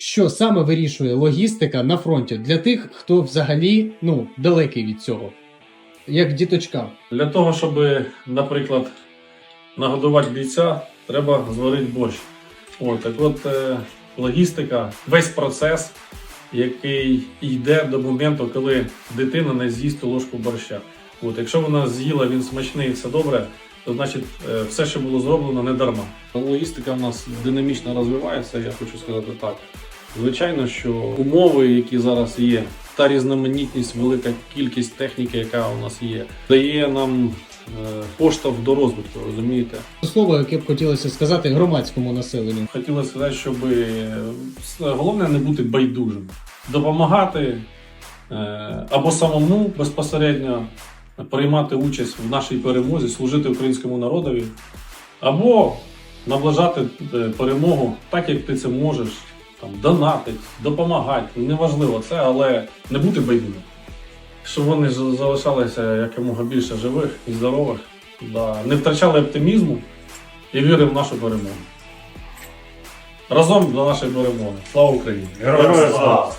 Що саме вирішує логістика на фронті для тих, хто взагалі ну, далекий від цього? Як діточка. Для того, щоб, наприклад, нагодувати бійця, треба зварити борщ. От, так от е, логістика, весь процес, який йде до моменту, коли дитина не з'їсть ложку борща. От, якщо вона з'їла, він смачний і все добре, то значить е, все, що було зроблено, не дарма. Логістика в нас динамічно розвивається, я хочу сказати так. Звичайно, що умови, які зараз є, та різноманітність, велика кількість техніки, яка у нас є, дає нам е, поштовх до розвитку, розумієте? Слово, яке б хотілося сказати громадському населенню. Хотілося сказати, щоб е, головне не бути байдужим, допомагати е, або самому безпосередньо приймати участь в нашій перемозі, служити українському народові, або наближати перемогу так, як ти це можеш, там, донатити, допомагати. Неважливо це, але не бути байдужим. Щоб вони залишалися якомога більше живих і здорових, да, не втрачали оптимізму і віри в нашу перемогу. Разом до нашої перемоги. Слава Україні! Героям слава!